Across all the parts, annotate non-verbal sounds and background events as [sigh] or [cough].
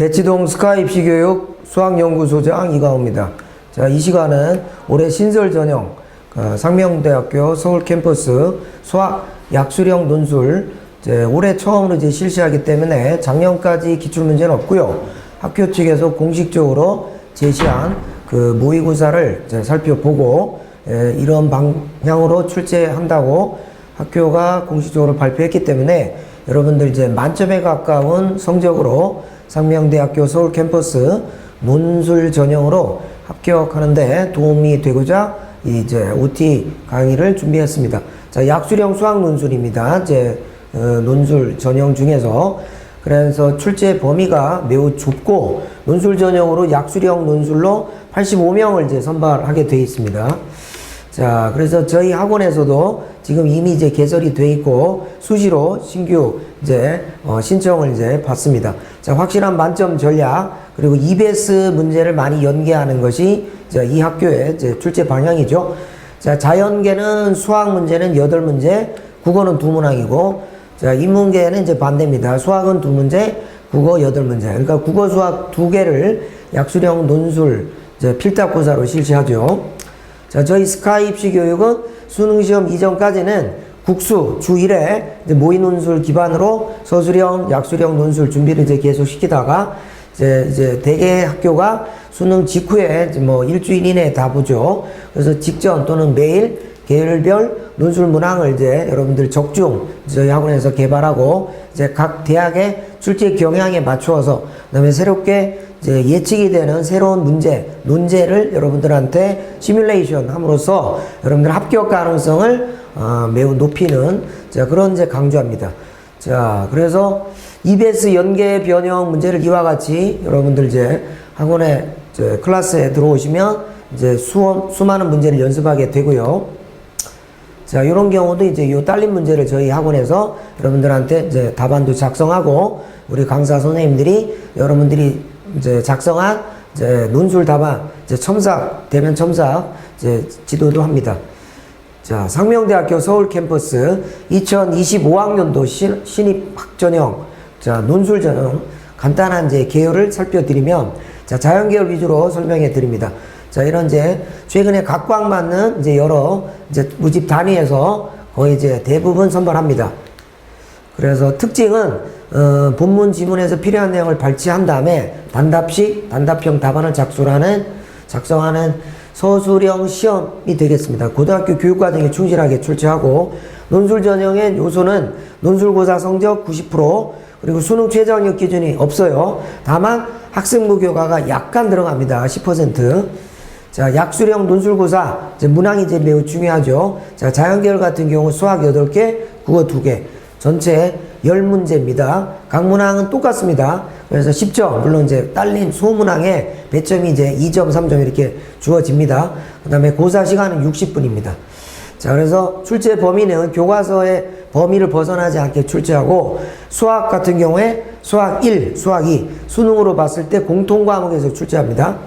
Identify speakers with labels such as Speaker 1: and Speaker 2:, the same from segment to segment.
Speaker 1: 대치동 스카 입시교육 수학연구소장 이가호입니다. 자, 이 시간은 올해 신설 전형 어, 상명대학교 서울 캠퍼스 수학 약수령 논술 이제 올해 처음으로 이제 실시하기 때문에 작년까지 기출 문제는 없고요. 학교 측에서 공식적으로 제시한 그 모의고사를 이제 살펴보고 에, 이런 방향으로 출제한다고 학교가 공식적으로 발표했기 때문에 여러분들 이제 만점에 가까운 성적으로 상명대학교 서울 캠퍼스 논술 전형으로 합격하는데 도움이 되고자 이제 OT 강의를 준비했습니다. 자, 약수령 수학 논술입니다. 이제 어, 논술 전형 중에서 그래서 출제 범위가 매우 좁고 논술 전형으로 약수령 논술로 85명을 이제 선발하게 되어 있습니다. 자, 그래서 저희 학원에서도 지금 이미 이제 개설이 돼 있고 수시로 신규 이제 어, 신청을 이제 받습니다. 자, 확실한 만점 전략 그리고 EBS 문제를 많이 연계하는 것이 이제 이 학교의 이제 출제 방향이죠. 자, 자연계는 수학 문제는 8문제, 국어는 두 문항이고 자, 인문계는 이제 반대입니다. 수학은 두 문제, 국어 8문제. 그러니까 국어 수학 두 개를 약수령 논술 이제 필답고사로 실시하죠. 자, 저희 스카이 입시 교육은 수능 시험 이전까지는 국수 주 1회 모의 논술 기반으로 서술형, 약수령 논술 준비를 이제 계속 시키다가 이제 이제 대개 학교가 수능 직후에 뭐 일주일 이내에 다 보죠. 그래서 직전 또는 매일 계열별 논술 문항을 이제 여러분들 적중 저희 학원에서 개발하고 이제 각 대학의 출제 경향에 맞추어서 그다음에 새롭게 이제 예측이 되는 새로운 문제, 논제를 여러분들한테 시뮬레이션 함으로써 여러분들 합격 가능성을 어, 매우 높이는 자, 그런 이제 강조합니다. 자, 그래서 EBS 연계 변형 문제를 이와 같이 여러분들 이제 학원에 이제 클래스에 들어오시면 이제 수업, 수많은 문제를 연습하게 되고요. 자, 이런 경우도 이제 요 딸린 문제를 저희 학원에서 여러분들한테 이제 답안도 작성하고 우리 강사 선생님들이 여러분들이 이제 작성한 이제 논술 답안 이제 첨삭 대면 첨삭 이제 지도도 합니다. 자, 상명대학교 서울 캠퍼스 2025학년도 신, 신입 학전형 자, 논술 전형 간단한 이제 개요를 살펴드리면 자, 자연계열 위주로 설명해 드립니다. 자, 이런 이제 최근에 각광 받는 이제 여러 이제 무집 단위에서 거의 이제 대부분 선발합니다. 그래서 특징은 어, 본문 지문에서 필요한 내용을 발췌한 다음에 단답식, 단답형 답안을 작술하는 작성하는 서술형 시험이 되겠습니다. 고등학교 교육과정에 충실하게 출제하고 논술 전형의 요소는 논술고사 성적 90% 그리고 수능 최저학력 기준이 없어요. 다만 학생부 교과가 약간 들어갑니다. 10%. 자, 약수령 논술고사, 문항이 이제 매우 중요하죠. 자, 자연계열 같은 경우 수학 8개, 국어 2개. 전체 10문제입니다. 각 문항은 똑같습니다. 그래서 10점, 물론 이제 딸린 소문항에 배점이 이제 2점, 3점 이렇게 주어집니다. 그 다음에 고사 시간은 60분입니다. 자, 그래서 출제 범위는 교과서의 범위를 벗어나지 않게 출제하고 수학 같은 경우에 수학 1, 수학 2, 수능으로 봤을 때 공통 과목에서 출제합니다.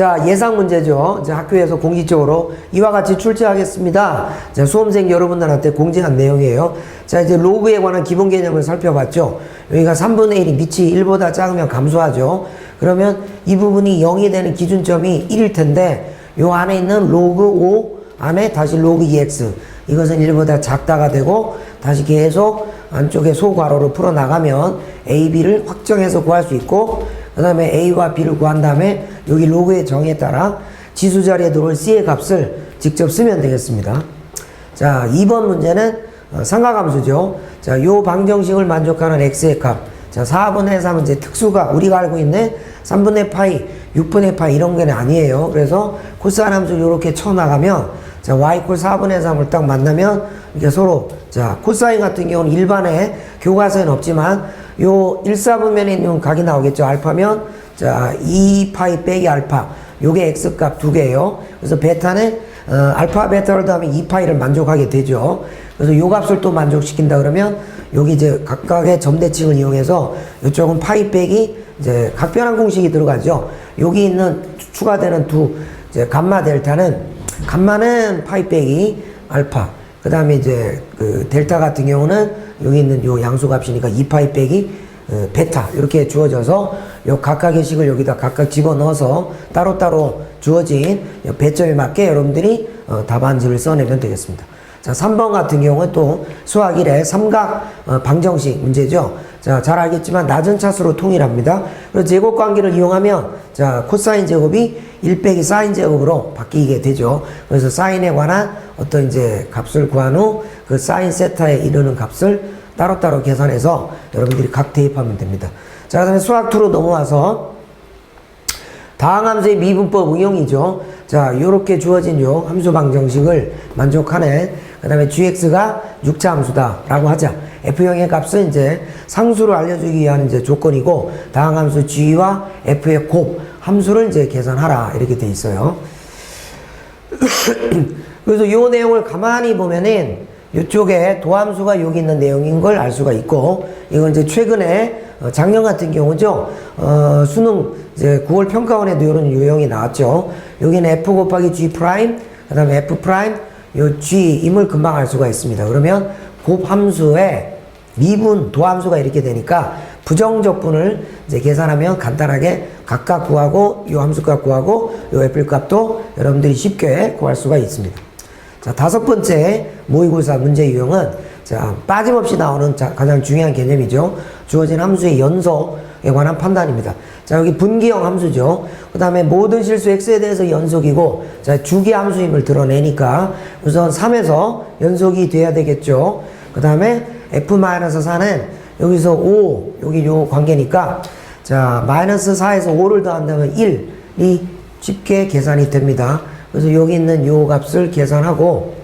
Speaker 1: 자, 예상 문제죠. 이제 학교에서 공식적으로 이와 같이 출제하겠습니다. 자, 수험생 여러분들한테 공지한 내용이에요. 자, 이제 로그에 관한 기본 개념을 살펴봤죠. 여기가 3분의 1이 밑이 1보다 작으면 감소하죠. 그러면 이 부분이 0이 되는 기준점이 1일 텐데, 요 안에 있는 로그 5 안에 다시 로그 2x. 이것은 1보다 작다가 되고, 다시 계속 안쪽에 소괄호로 풀어나가면 a, b를 확정해서 구할 수 있고, 그 다음에 a와 b를 구한 다음에 여기 로그의 정의에 따라 지수 자리에 들어올 c의 값을 직접 쓰면 되겠습니다. 자, 2번 문제는 어, 상가함수죠. 자, 요 방정식을 만족하는 x의 값. 자, 4분의 3은 이제 특수가 우리가 알고 있는 3분의 파이, 6분의 파이 이런 게 아니에요. 그래서 코사인 함수를 이렇게 쳐나가면 자, y 이퀄 4분의 3을 딱 만나면 이게 서로 자, 코사인 같은 경우는 일반의 교과서에는 없지만 요 1, 4분면에 있는 각이 나오겠죠. 알파면 자, 2파이 빼기 알파. 요게 x값 두 개예요. 그래서 베타는 어, 알파 베타를 더하면 2파이를 만족하게 되죠. 그래서 요 값을 또 만족시킨다 그러면 여기 이제 각각의 점대칭을 이용해서 이쪽은 파이 빼기 이제 각변환 공식이 들어가죠. 여기 있는 추가되는 두 이제 감마 델타는 감마는 파이 빼기 알파. 그 다음에 이제 그 델타 같은 경우는 여기 있는 요 양수값이니까 2파이 빼기 어, 베타 이렇게 주어져서 요 각각의 식을 여기다 각각 집어넣어서 따로따로 주어진 요 배점에 맞게 여러분들이 어, 답안지를 써내면 되겠습니다. 자, 3번 같은 경우는 또 수학 1의 삼각 어, 방정식 문제죠. 자, 잘 알겠지만 낮은 차수로 통일합니다. 그래서 제곱 관계를 이용하면 자, 코사인 제곱이 1 빼기 사인 제곱으로 바뀌게 되죠. 그래서 사인에 관한 어떤 이제 값을 구한 후 그 사인 세타에 이르는 값을 따로따로 계산해서 여러분들이 각 대입하면 됩니다. 자, 그 다음에 수학 2로 넘어와서 다항함수의 미분법 응용이죠. 자, 요렇게 주어진 요 함수 방정식을 만족하네. 그 다음에 gx가 6차 함수다라고 하자. f형의 값은 이제 상수를 알려주기 위한 이제 조건이고, 다항 함수 g와 f의 곱, 함수를 이제 계산하라. 이렇게 돼 있어요. [clears throat] 그래서 요 내용을 가만히 보면은 이쪽에 도함수가 여기 있는 내용인 걸 알 수가 있고 이건 이제 최근에 어, 작년 같은 경우죠 어, 수능 이제 9월 평가원에도 이런 유형이 나왔죠 여기는 f 곱하기 g 프라임 그 다음에 f 프라임 요 g 임을 금방 알 수가 있습니다 그러면 곱함수에 미분 도함수가 이렇게 되니까 부정적분을 이제 계산하면 간단하게 각각 구하고 요 함수값 구하고 요 f 값도 여러분들이 쉽게 구할 수가 있습니다. 자, 다섯 번째 모의고사 문제 유형은 자, 빠짐없이 나오는 자, 가장 중요한 개념이죠. 주어진 함수의 연속에 관한 판단입니다. 자, 여기 분기형 함수죠. 그 다음에 모든 실수 x에 대해서 연속이고, 자, 주기 함수임을 드러내니까 우선 3에서 연속이 돼야 되겠죠. 그 다음에 f-4는 여기서 5, 여기 요 관계니까, 자, 마이너스 4에서 5를 더한다면 1이 쉽게 계산이 됩니다. 그래서 여기 있는 요 값을 계산하고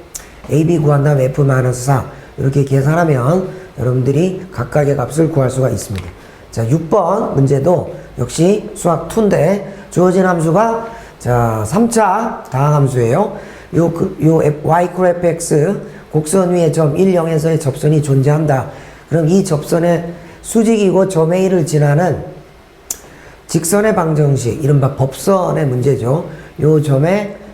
Speaker 1: AB 구한 다음에 F-4 이렇게 계산하면 여러분들이 각각의 값을 구할 수가 있습니다. 자, 6번 문제도 역시 수학 2인데 주어진 함수가 자, 3차 다항 함수예요. 요, 그, 요 y fx 곡선 위에 점 1, 0에서의 접선이 존재한다. 그럼 이 접선의 수직이고 점 A를 지나는 직선의 방정식, 이른바 법선의 문제죠. 요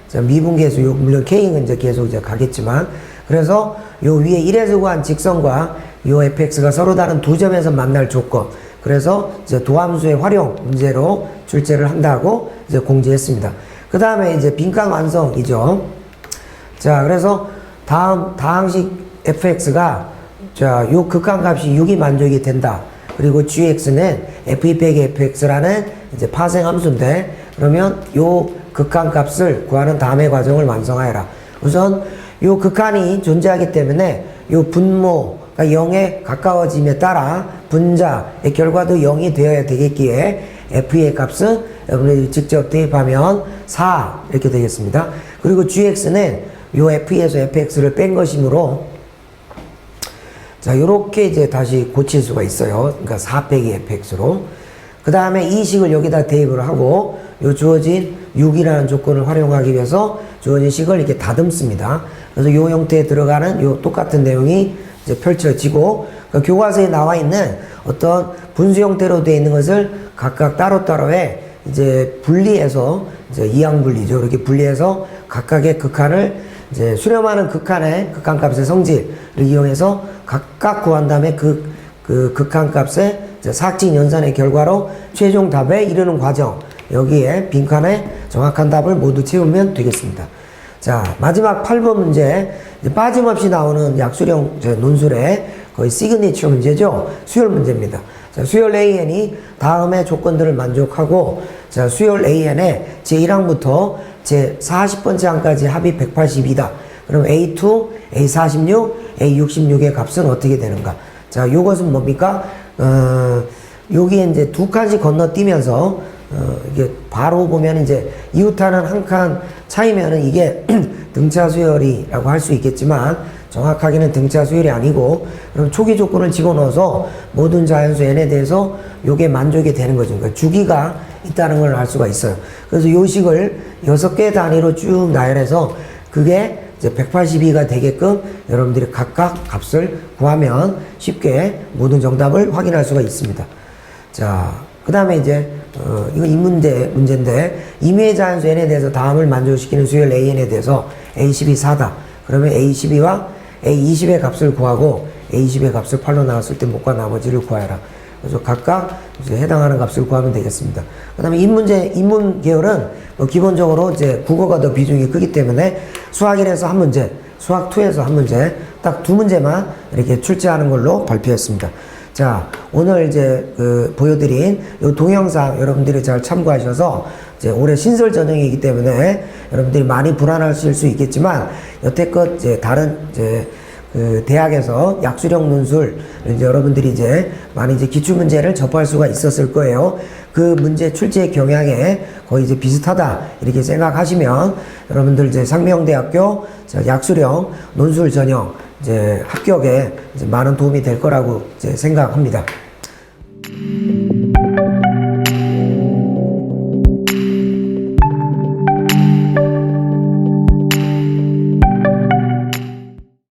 Speaker 1: 자, 미분계수, 요 물론 K는 이제 계속 이제 가겠지만, 그래서 요 위에 1에서 구한 직선과 요 fx가 서로 다른 두 점에서 만날 조건, 그래서 이제 도함수의 활용 문제로 출제를 한다고 이제 공지했습니다. 그 다음에 이제 빈칸 완성이죠. 자, 그래서 다음, 다항식 fx가 자, 요 극한 값이 6이 만족이 된다. 그리고 gx는 f2 빼기 fx라는 이제 파생 함수인데, 그러면 요 극한 값을 구하는 다음의 과정을 완성하여라. 우선 요 극한이 존재하기 때문에 요 분모 가 0에 가까워짐에 따라 분자의 결과도 0이 되어야 되겠기에 f의 값은 여러분들이 직접 대입하면 4 이렇게 되겠습니다. 그리고 gx는 요 f에서 fx를 뺀 것이므로 자, 요렇게 이제 다시 고칠 수가 있어요. 그러니까 4 빼기 fx로. 그 다음에 이 식을 여기다 대입을 하고, 요 주어진 6이라는 조건을 활용하기 위해서 주어진 식을 이렇게 다듬습니다. 그래서 요 형태에 들어가는 요 똑같은 내용이 이제 펼쳐지고, 그 교과서에 나와 있는 어떤 분수 형태로 되어 있는 것을 각각 따로따로에 이제 분리해서 이제 이항 분리죠. 이렇게 분리해서 각각의 극한을 이제 수렴하는 극한의 극한값의 성질을 이용해서 각각 구한 다음에 그, 그 극한값의 사칙 연산의 결과로 최종 답에 이르는 과정 여기에 빈칸에 정확한 답을 모두 채우면 되겠습니다. 자 마지막 8번 문제 빠짐없이 나오는 약수령 저 논술의 거의 시그니처 문제죠. 수열 문제입니다. 자, 수열 AN이 다음의 조건들을 만족하고 자, 수열 AN의 제1항부터 제 40번째 항까지 합이 182다. 그럼 A2, A46, A66의 값은 어떻게 되는가? 자, 요것은 뭡니까? 어, 여기에 이제 두 칸씩 건너뛰면서 어, 이게 바로 보면 이제 이웃하는 한 칸 차이면은 이게 [clears throat] 등차 수열이라고 할 수 있겠지만 정확하게는 등차 수열이 아니고 그럼 초기 조건을 집어넣어서 모든 자연수 n에 대해서 요게 만족이 되는 거죠. 그러니까 주기가 있다는 걸 알 수가 있어요. 그래서 요 식을 여섯 개 단위로 쭉 나열해서 그게 이제 182가 되게끔 여러분들이 각각 값을 구하면 쉽게 모든 정답을 확인할 수가 있습니다. 자, 그 다음에 이제, 어, 이거 이 문제, 문제인데, 임의의 자연수 n에 대해서 다음을 만족시키는 수열 an에 대해서 a12 4다. 그러면 a12와 a20의 값을 구하고 a20의 값을 8로 나왔을 때 못과 나머지를 구하라. 그래서 각각 이제 해당하는 값을 구하면 되겠습니다. 그 다음에 인문제, 인문 계열은 뭐 기본적으로 이제 국어가 더 비중이 크기 때문에 수학 1에서 한 문제, 수학 2에서 한 문제, 딱 두 문제만 이렇게 출제하는 걸로 발표했습니다. 자, 오늘 이제 그 보여드린 이 동영상 여러분들이 잘 참고하셔서 이제 올해 신설 전형이기 때문에 여러분들이 많이 불안하실 수 있겠지만 여태껏 이제 다른 이제 그 대학에서 약수령 논술 이제 여러분들이 이제 많이 이제 기출 문제를 접할 수가 있었을 거예요. 그 문제 출제 경향에 거의 이제 비슷하다 이렇게 생각하시면 여러분들 이제 상명대학교 자, 약수령 논술 전형 이제 합격에 이제 많은 도움이 될 거라고 생각합니다.